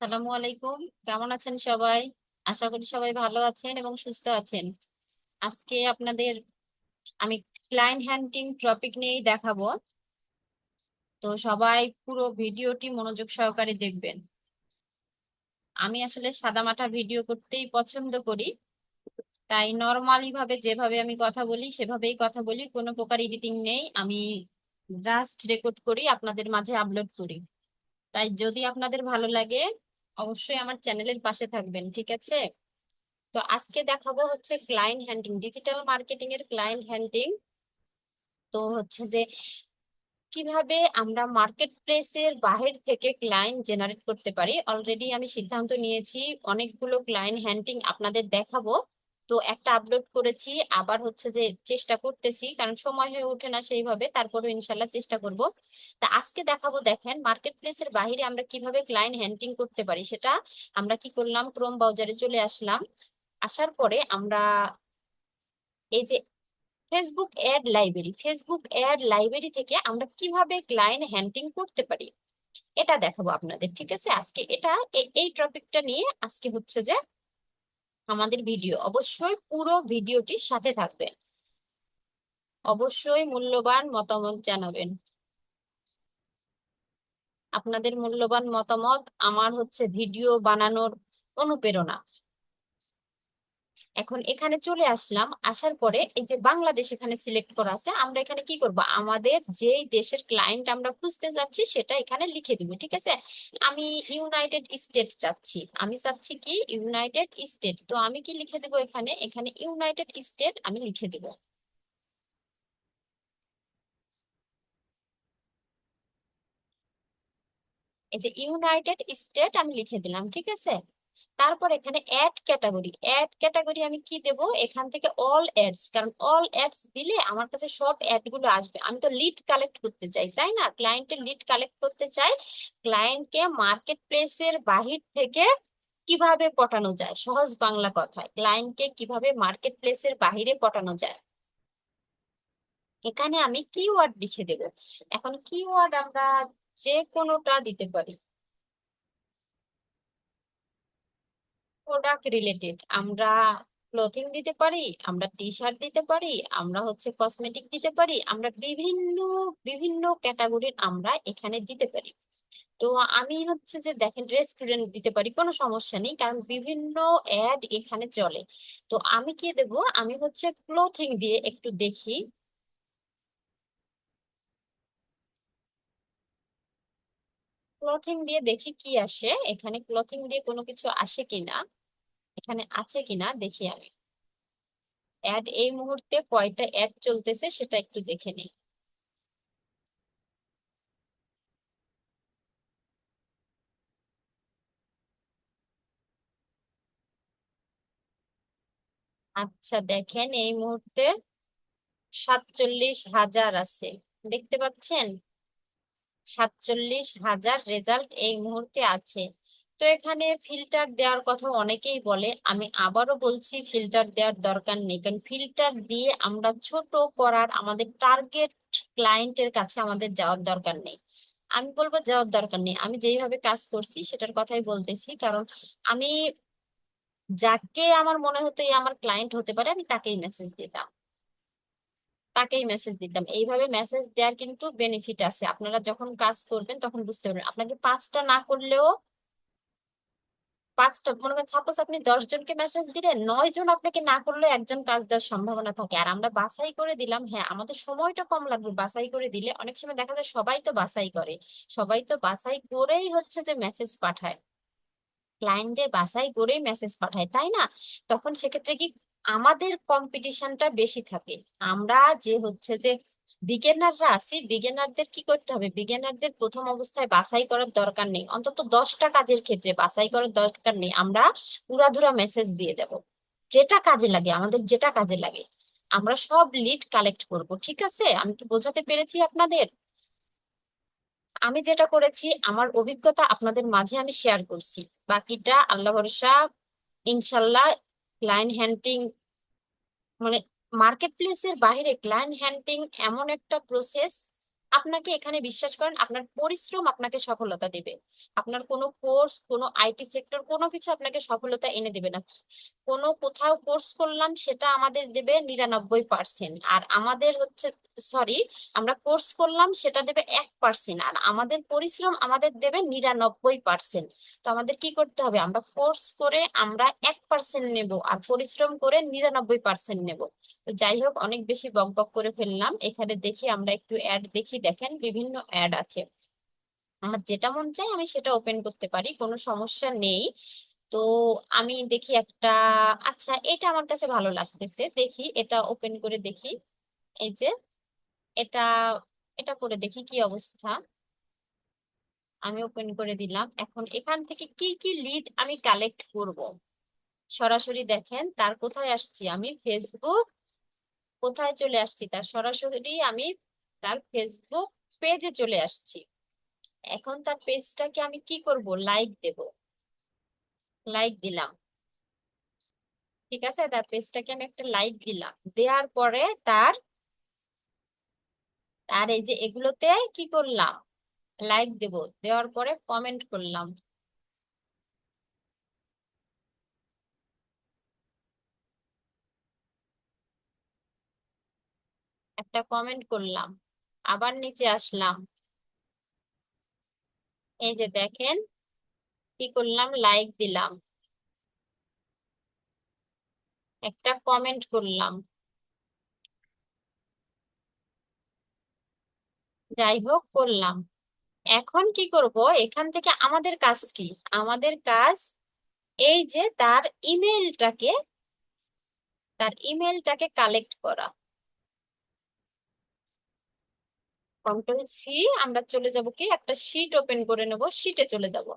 সালামু আলাইকুম। কেমন আছেন সবাই? আশা করি সবাই ভালো আছেন এবং সুস্থ আছেন। আজকে আপনাদের আমি ক্লায়েন্ট হ্যান্ডিং টপিক নিয়েই দেখাবো। তো সবাই পুরো ভিডিওটি মনোযোগ সহকারে দেখবেন। আমি আসলে সাদামাটা ভিডিও করতেই পছন্দ করি। তাই নর্মালি ভাবে যেভাবে আমি কথা বলি, সেভাবেই কথা বলি। কোনো প্রকার এডিটিং নেই। আমি জাস্ট রেকর্ড করি, আপনাদের মাঝে আপলোড করি। তাই যদি আপনাদের ভালো লাগে অবশ্যই আমার চ্যানেলের পাশে থাকবেন, ঠিক আছে? তো আজকে দেখাবো হচ্ছে ক্লায়েন্ট হ্যান্ডিং ডিজিটাল মার্কেটিং এর ক্লায়েন্ট হ্যান্ডিং তো হচ্ছে যে কীভাবে আমরা মার্কেট প্লেসের বাহির থেকে ক্লায়েন্ট জেনারেট করতে পারি। অলরেডি আমি সিদ্ধান্ত নিয়েছি, অনেকগুলো ক্লায়েন্ট হ্যান্ডিং আপনাদের দেখাবো। তো একটা আপলোড করেছি, আবার হচ্ছে যে চেষ্টা করতেছি, কারণ সময় হয়ে ওঠে না সেইভাবে তারপরে ইনশাল্লাহ চেষ্টা করব। তা আজকে দেখাবো দেখেন মার্কেট প্লেসের বাহিরে আমরা কীভাবে ক্লায়েন্ট হ্যান্ডিং করতে পারি, সেটা আমরা কি করলাম ক্রোম ব্রাউজারে চলে আসলাম। আসার পরে আমরা এই যে Facebook ad library Facebook ad library থেকে আমরা কীভাবে ক্লায়েন্ট হ্যান্ডিং করতে পারি, এটা দেখাবো আপনাদের, ঠিক আছে? আজকে এটা, এই টপিকটা নিয়ে আজকে হচ্ছে যে আমাদের ভিডিও, অবশ্যই পুরো ভিডিওটির সাথে থাকবেন। অবশ্যই মূল্যবান মতামত জানাবেন। আপনাদের মূল্যবান মতামত আমার হচ্ছে ভিডিও বানানোর অনুপ্রেরণা। এখন এখানে চলে আসলাম। আসার পরে এই যে বাংলাদেশ এখানে সিলেক্ট করা আছে, আমরা এখানে কি করব? আমাদের যেই দেশের ক্লায়েন্ট আমরা খুঁজতে যাচ্ছি, সেটা এখানে লিখে দিব, ঠিক আছে? আমি ইউনাইটেড স্টেট চাচ্ছি। আমি চাচ্ছি কি? ইউনাইটেড স্টেট তো আমি কি লিখে দেব এখানে? এখানে ইউনাইটেড স্টেট আমি লিখে দেব। এই যে ইউনাইটেড স্টেট আমি লিখে দিলাম, ঠিক আছে? তারপর এখানে অ্যাড ক্যাটাগরি অ্যাড ক্যাটাগরি আমি কি দেব? এখান থেকে অল অ্যাডস কারণ অল অ্যাডস দিলে আমার কাছে সব অ্যাডগুলো আসবে। আমি তো লিড কালেক্ট করতে চাই, তাই না? ক্লায়েন্টের লিড কালেক্ট করতে চাই। ক্লায়েন্টকে মার্কেট প্লেসের বাহির থেকে কীভাবে পটানো যায়? সহজ বাংলা কথায় ক্লায়েন্টকে কীভাবে মার্কেট প্লেসের বাহিরে পটানো যায়? এখানে আমি কিওয়ার্ড লিখে দেব। এখন কিওয়ার্ড আমরা যে কোনোটা দিতে পারি। প্রোডাক্ট রিলেটেড আমরা ক্লোথিং দিতে পারি, আমরা টি শার্ট দিতে পারি, আমরা হচ্ছে কসমেটিক দিতে পারি, আমরা বিভিন্ন বিভিন্ন ক্যাটাগরির আমরা এখানে দিতে পারি। তো আমি হচ্ছে যে দেখেন রেস্টুরেন্ট দিতে পারি, কোনো সমস্যা নেই, কারণ বিভিন্ন অ্যাড এখানে চলে। তো আমি কি দেব? আমি হচ্ছে ক্লোথিং দিয়ে একটু দেখি। ক্লোথিং দিয়ে দেখি কি আসে, এখানে ক্লোথিং দিয়ে কোনো কিছু আসে কিনা, এখানে আছে কিনা দেখি আমি। অ্যাড এই মুহূর্তে কয়টা অ্যাড চলতেছে সেটা একটু দেখে নিই। আচ্ছা দেখেন এই মুহূর্তে সাতচল্লিশ হাজার আছে। দেখতে পাচ্ছেন? সাতচল্লিশ হাজার রেজাল্ট এই মুহূর্তে আছে। তো এখানে ফিল্টার দেওয়ার কথা অনেকেই বলে, আমি আবারও বলছি ফিল্টার দেওয়ার দরকার নেই। কারণ ফিল্টার দিয়ে আমরা ছোট করার, আমাদের টার্গেট ক্লায়েন্টের কাছে আমাদের যাওয়ার দরকার নেই। আমি বলব যাওয়ার দরকার নেই। আমি যেইভাবে কাজ করছি সেটার কথাই বলতেছি। কারণ আমি যাকে আমার মনে হতো এই আমার ক্লায়েন্ট হতে পারে, আমি তাকেই মেসেজ দিতাম। তাকেই মেসেজ দিতাম। এইভাবে মেসেজ দেওয়ার কিন্তু বেনিফিট আছে। আপনারা যখন কাজ করবেন তখন বুঝতে পারবেন। আপনাকে পাঁচটা না করলেও পাঁচটা, মনে করেন সাপোজ আপনি দশ জনকে মেসেজ দিলেন, নয় জন আপনাকে না করলে একজন কাজ দেওয়ার সম্ভাবনা থাকে। আর আমরা বাছাই করে দিলাম হ্যাঁ আমাদের সময়টা কম লাগবে বাছাই করে দিলে। অনেক সময় দেখা যায় সবাই তো বাছাই করে। সবাই তো বাছাই করেই হচ্ছে যে মেসেজ পাঠায়। ক্লায়েন্টদের বাছাই করেই মেসেজ পাঠায়, তাই না? তখন সেক্ষেত্রে কি আমাদের কম্পিটিশনটা বেশি থাকে। আমরা যে হচ্ছে যে বিগিনাররা আছি বিগিনারদের কি করতে হবে? বিগিনারদের প্রথম অবস্থায় বাছাই করার দরকার নেই। অন্তত দশটা কাজের ক্ষেত্রে বাছাই করার দরকার নেই। আমরা উড়াধুরা মেসেজ দিয়ে যাব। যেটা কাজে লাগে, আমাদের যেটা কাজে লাগে, আমরা সব লিড কালেক্ট করব, ঠিক আছে? আমি কি বোঝাতে পেরেছি আপনাদের? আমি যেটা করেছি, আমার অভিজ্ঞতা আপনাদের মাঝে আমি শেয়ার করছি। বাকিটা আল্লাহ ভরসা, ইনশাল্লাহ ক্লায়েন্ট হ্যান্টিং মানে মার্কেট প্লেসের বাইরে ক্লায়েন্ট হ্যান্টিং এমন একটা প্রসেস আপনাকে এখানে বিশ্বাস করেন, আপনার পরিশ্রম আপনাকে সফলতা দিবে। আপনার কোনো কোর্স, কোনো আইটি সেক্টর, কোনো কিছু আপনাকে সফলতা এনে দিবে না। কোনো কোথাও কোর্স করলাম, সেটা আমাদের দেবে নিরানব্বই পার্সেন্ট আর আমাদের হচ্ছে সরি আমরা কোর্স করলাম, সেটা দেবে এক পার্সেন্ট আর আমাদের পরিশ্রম আমাদের দেবে নিরানব্বই পার্সেন্ট তো আমাদের কি করতে হবে? আমরা কোর্স করে আমরা এক পার্সেন্ট নেব আর পরিশ্রম করে নিরানব্বই পার্সেন্ট নেব। তো যাই হোক, অনেক বেশি বক বক করে ফেললাম। এখানে দেখি আমরা একটু অ্যাড দেখি দেখেন বিভিন্ন অ্যাড আছে। আমার যেটা মন চাই আমি সেটা ওপেন করতে পারি, কোনো সমস্যা নেই। তো আমি দেখি একটা আচ্ছা এটা আমার কাছে ভালো লাগতেছে, দেখি, এটা ওপেন করে দেখি। এই যে, এটা এটা করে দেখি কি অবস্থা। আমি ওপেন করে দিলাম। এখন এখান থেকে কি কি লিড আমি কালেক্ট করব? সরাসরি দেখেন, তার কোথায় আসছি আমি? ফেসবুক কোথায় চলে আসছি তার? সরাসরি আমি তার ফেসবুক পেজে চলে আসছি। এখন তার পেজটাকে আমি কি করব? লাইক দেব। লাইক দিলাম। ঠিক আছে? তার পেজটাকে আমি একটা লাইক দিলাম। দেওয়ার পরে তার তার এই যে এগুলোতে কি করলাম? লাইক দেব। দেওয়ার পরে কমেন্ট করলাম। একটা কমেন্ট করলাম। আবার নিচে আসলাম। এই যে দেখেন, কি করলাম? লাইক দিলাম। একটা কমেন্ট করলাম। যাই হোক, করলাম। এখন কি করব? এখান থেকে আমাদের কাজ কি? আমাদের কাজ এই যে তার ইমেলটাকে তার ইমেলটাকে কালেক্ট করা। কন্ট্রোল সি আমরা চলে যাব কি? একটা শিট ওপেন করে নেব শিটে চলে যাব।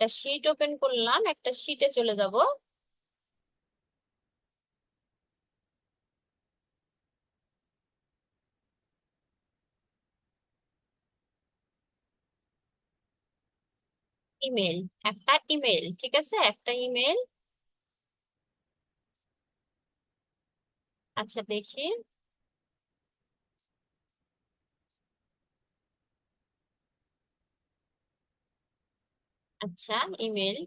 একটা শিট ওপেন করলাম, একটা শিটে চলে যাব। ইমেল একটা ইমেল ঠিক আছে? একটা ইমেল আচ্ছা দেখি। আচ্ছা ইমেল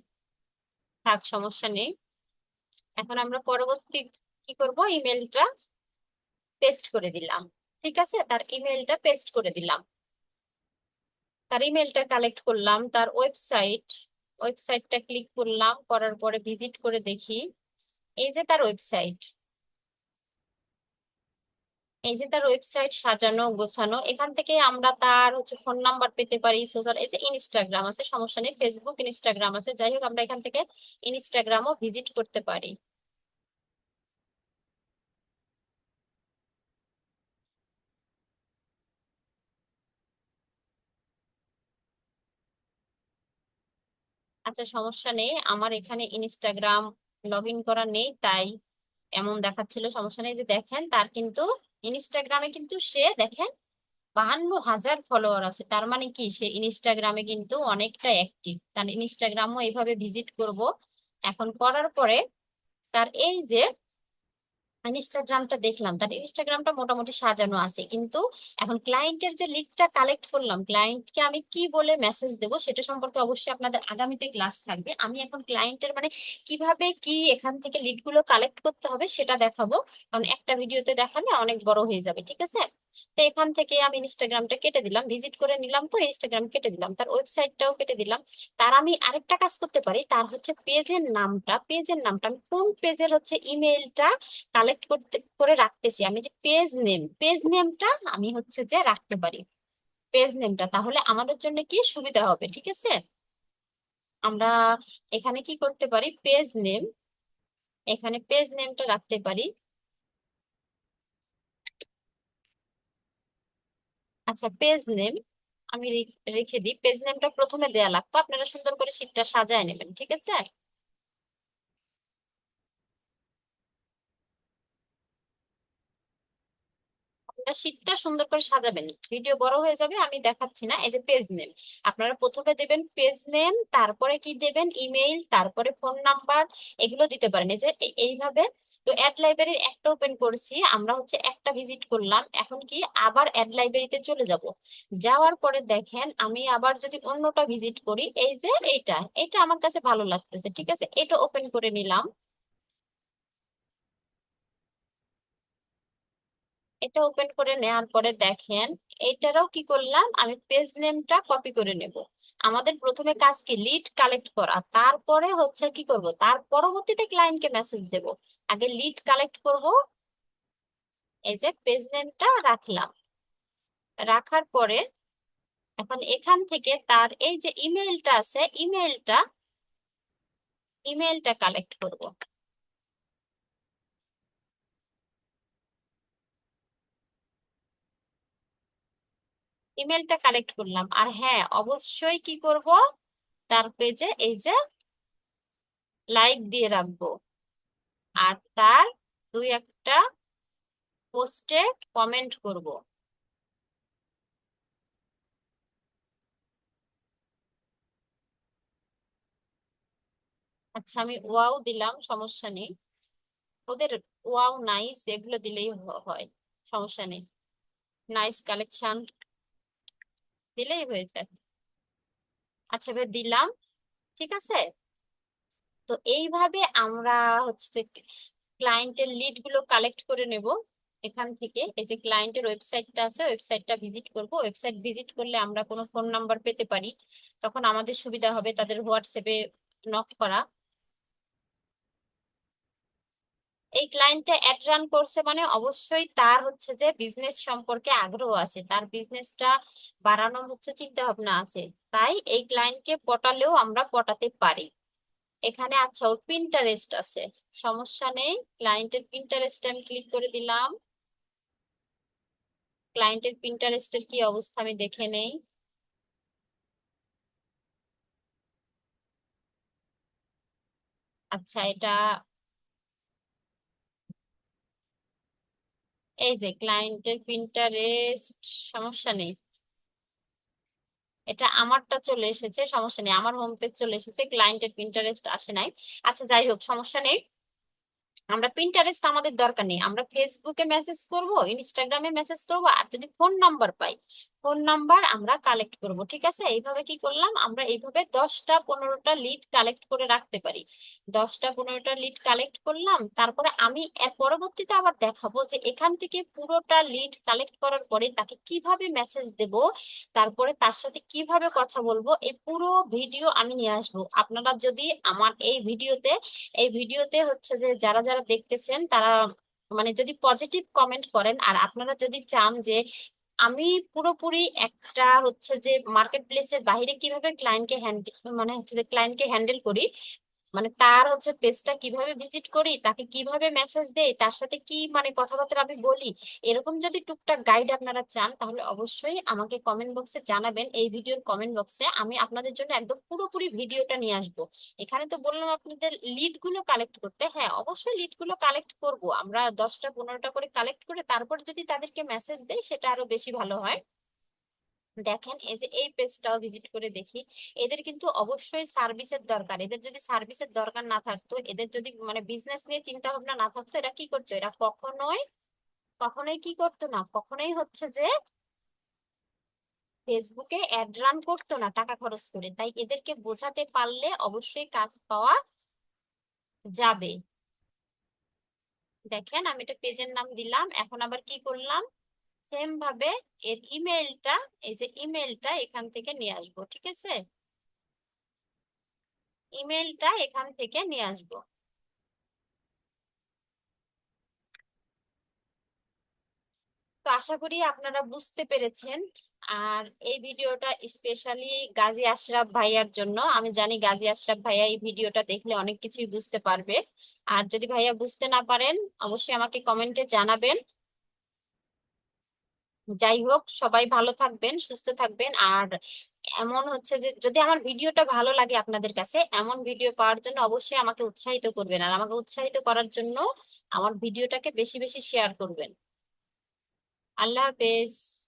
থাক, সমস্যা নেই। এখন আমরা পরবর্তী কি করব? ইমেলটা পেস্ট করে দিলাম। ঠিক আছে? তার ইমেলটা পেস্ট করে দিলাম। তার ইমেলটা কালেক্ট করলাম। তার ওয়েবসাইট ওয়েবসাইটটা ক্লিক করলাম। করার পরে ভিজিট করে দেখি। এই যে তার ওয়েবসাইট এই যে তার ওয়েবসাইট সাজানো, গোছানো, এখান থেকে আমরা তার হচ্ছে ফোন নাম্বার পেতে পারি সোশ্যাল এই যে ইনস্টাগ্রাম আছে, সমস্যা নেই ফেসবুক ইনস্টাগ্রাম আছে, যাই হোক আমরা এখান থেকে ইনস্টাগ্রামও ভিজিট করতে পারি। আচ্ছা সমস্যা নেই, আমার এখানে ইনস্টাগ্রাম লগ ইন করা নেই, তাই এমন দেখাচ্ছিল, সমস্যা নেই যে দেখেন, তার কিন্তু ইনস্টাগ্রামে কিন্তু সে দেখেন বাহান্ন হাজার ফলোয়ার আছে। তার মানে কি? সে ইনস্টাগ্রামে কিন্তু অনেকটা অ্যাক্টিভ তার ইনস্টাগ্রামও এইভাবে ভিজিট করব। এখন করার পরে তার এই যে ইনস্টাগ্রামটা দেখলাম তার ইনস্টাগ্রামটা মোটামুটি সাজানো আছে। কিন্তু এখন ক্লায়েন্টের যে লিডটা কালেক্ট করলাম ক্লায়েন্টকে আমি কি বলে মেসেজ দেব সেটা সম্পর্কে অবশ্যই আপনাদের আগামীতে ক্লাস থাকবে। আমি এখন ক্লায়েন্টের মানে কীভাবে কি এখান থেকে লিডগুলো কালেক্ট করতে হবে সেটা দেখাবো। কারণ একটা ভিডিওতে দেখালে অনেক বড় হয়ে যাবে, ঠিক আছে? তো এখান থেকে আমি ইনস্টাগ্রামটা কেটে দিলাম, ভিজিট করে নিলাম তো ইনস্টাগ্রাম কেটে দিলাম, তার ওয়েবসাইটটাও কেটে দিলাম। তার আমি আরেকটা কাজ করতে পারি, তার হচ্ছে পেজের নামটা পেজের নামটা আমি কোন পেজের হচ্ছে ইমেলটা কালেক্ট করতে, করে রাখতেছি, আমি যে পেজ নেম, পেজ নেমটা আমি হচ্ছে যে রাখতে পারি। পেজ নেমটা, তাহলে আমাদের জন্য কি সুবিধা হবে, ঠিক আছে? আমরা এখানে কি করতে পারি, পেজ নেম, এখানে পেজ নেমটা রাখতে পারি। আচ্ছা পেজ নেম আমি রেখে দিই। পেজ নেমটা প্রথমে দেয়া লাগতো। আপনারা সুন্দর করে শীটটা সাজায় নেবেন, ঠিক আছে? আপনার শীটটা সুন্দর করে সাজাবেন। ভিডিও বড় হয়ে যাবে, আমি দেখাচ্ছি না, এই যে পেজ নেম আপনারা প্রথমে দেবেন পেজ নেম তারপরে কি দেবেন? ইমেইল তারপরে ফোন নাম্বার এগুলো দিতে পারেন। এই যে এইভাবে তো অ্যাড লাইব্রেরির একটা ওপেন করছি, আমরা হচ্ছে একটা ভিজিট করলাম। এখন কি আবার অ্যাড লাইব্রেরিতে চলে যাব। যাওয়ার পরে দেখেন, আমি আবার যদি অন্যটা ভিজিট করি, এই যে এইটা, এটা আমার কাছে ভালো লাগতেছে, ঠিক আছে? এটা ওপেন করে নিলাম। এটা ওপেন করে নেওয়ার পরে দেখেন এটারও কি করলাম? আমি পেজ নেমটা কপি করে নেব। আমাদের প্রথমে কাজ কি? লিড কালেক্ট করা। তারপরে হচ্ছে কি করব? তার পরবর্তীতে ক্লায়েন্টকে মেসেজ দেব। আগে লিড কালেক্ট করব। এই যে পেজ নেমটা রাখলাম। রাখার পরে এখন এখান থেকে তার এই যে ইমেইলটা আছে ইমেইলটা ইমেইলটা কালেক্ট করব। ইমেলটা কালেক্ট করলাম। আর হ্যাঁ অবশ্যই কি করব? তার পেজে এই যে লাইক দিয়ে রাখব। আর তার দুই একটা পোস্টে কমেন্ট করব। আচ্ছা আমি ওয়াও দিলাম, সমস্যা নেই। ওদের ওয়াও নাইস এগুলো দিলেই হয়, সমস্যা নেই। নাইস কালেকশন দিলেই হয়ে যায়। আচ্ছা এবার দিলাম, ঠিক আছে? তো এইভাবে আমরা হচ্ছে ক্লায়েন্টের লিডগুলো কালেক্ট করে নেব এখান থেকে। এই যে ক্লায়েন্টের ওয়েবসাইটটা আছে ওয়েবসাইটটা ভিজিট করব। ওয়েবসাইট ভিজিট করলে আমরা কোনো ফোন নাম্বার পেতে পারি। তখন আমাদের সুবিধা হবে তাদের হোয়াটসঅ্যাপে নক করা। এই ক্লায়েন্টটা অ্যাড রান করছে মানে অবশ্যই তার হচ্ছে যে বিজনেস সম্পর্কে আগ্রহ আছে। তার বিজনেসটা বাড়ানোর হচ্ছে চিন্তা ভাবনা আছে। তাই এই ক্লায়েন্টকে পটালেও আমরা পটাতে পারি। এখানে আচ্ছা ওর পিন্টারেস্ট আছে। সমস্যা নেই ক্লায়েন্টের পিন্টারেস্টে আমি ক্লিক করে দিলাম। ক্লায়েন্টের পিন্টারেস্টের কি অবস্থা আমি দেখে নেই। আচ্ছা এটা এই যে ক্লায়েন্টের পিন্টারেস্ট সমস্যা নেই। এটা আমারটা চলে এসেছে, সমস্যা নেই। আমার হোম পেজ চলে এসেছে ক্লায়েন্টের পিন্টারেস্ট আসে নাই। আচ্ছা যাই হোক, সমস্যা নেই। আমরা পিন্টারেস্ট আমাদের দরকার নেই। আমরা ফেসবুকে মেসেজ করব ইনস্টাগ্রামে মেসেজ করব, আর যদি ফোন নাম্বার পাই ফোন নাম্বার আমরা কালেক্ট করব, ঠিক আছে? এইভাবে কি করলাম? আমরা এইভাবে দশটা পনেরোটা লিড কালেক্ট করে রাখতে পারি। দশটা পনেরোটা লিড কালেক্ট করলাম, তারপরে আমি পরবর্তীতে আবার দেখাবো যে এখান থেকে পুরোটা লিড কালেক্ট করার পরে তাকে কীভাবে মেসেজ দেব, তারপরে তার সাথে কীভাবে কথা বলব এই পুরো ভিডিও আমি নিয়ে আসব। আপনারা যদি আমার এই ভিডিওতে এই ভিডিওতে হচ্ছে যে যারা যারা দেখতেছেন, তারা মানে যদি পজিটিভ কমেন্ট করেন, আর আপনারা যদি চান যে আমি পুরোপুরি একটা হচ্ছে যে মার্কেট প্লেসের বাইরে কীভাবে ক্লায়েন্টকে হ্যান্ডেল মানে হচ্ছে যে ক্লায়েন্টকে হ্যান্ডেল করি মানে তার হচ্ছে পেজটা কীভাবে ভিজিট করি, তাকে কীভাবে মেসেজ দেই, তার সাথে কি মানে কথাবার্তা আমি বলি, এরকম যদি টুকটাক গাইড আপনারা চান, তাহলে অবশ্যই আমাকে কমেন্ট বক্সে জানাবেন। এই ভিডিওর কমেন্ট বক্সে আমি আপনাদের জন্য একদম পুরোপুরি ভিডিওটা নিয়ে আসব। এখানে তো বললাম আপনাদের লিডগুলো কালেক্ট করতে। হ্যাঁ অবশ্যই লিডগুলো কালেক্ট করব। আমরা দশটা, পনেরোটা করে কালেক্ট করে তারপর যদি তাদেরকে মেসেজ দেই, সেটা আরও বেশি ভালো হয়। দেখেন, এই যে এই পেজটাও ভিজিট করে দেখি, এদের কিন্তু অবশ্যই সার্ভিসের দরকার। এদের যদি সার্ভিসের দরকার না থাকতো, এদের যদি মানে বিজনেস নিয়ে চিন্তা ভাবনা না থাকতো, এরা কি করতো? এরা কখনোই কখনোই কি করতো না? কখনোই হচ্ছে যে ফেসবুকে অ্যাড রান করতো না টাকা খরচ করে। তাই এদেরকে বোঝাতে পারলে অবশ্যই কাজ পাওয়া যাবে। দেখেন, আমি এটা পেজের নাম দিলাম, এখন আবার কি করলাম? সেম ভাবে এর ইমেলটা এই যে ইমেলটা এখান থেকে নিয়ে আসব, ঠিক আছে? ইমেলটা এখান থেকে নিয়ে আসব। তো আশা করি আপনারা বুঝতে পেরেছেন। আর এই ভিডিওটা স্পেশালি গাজী আশরাফ ভাইয়ার জন্য। আমি জানি গাজী আশরাফ ভাইয়া এই ভিডিওটা দেখলে অনেক কিছুই বুঝতে পারবে। আর যদি ভাইয়া বুঝতে না পারেন, অবশ্যই আমাকে কমেন্টে জানাবেন। যাই হোক, সবাই ভালো থাকবেন, সুস্থ থাকবেন। আর এমন হচ্ছে যে, যদি আমার ভিডিওটা ভালো লাগে আপনাদের কাছে, এমন ভিডিও পাওয়ার জন্য অবশ্যই আমাকে উৎসাহিত করবেন। আর আমাকে উৎসাহিত করার জন্য আমার ভিডিওটাকে বেশি বেশি শেয়ার করবেন। আল্লাহ হাফেজ।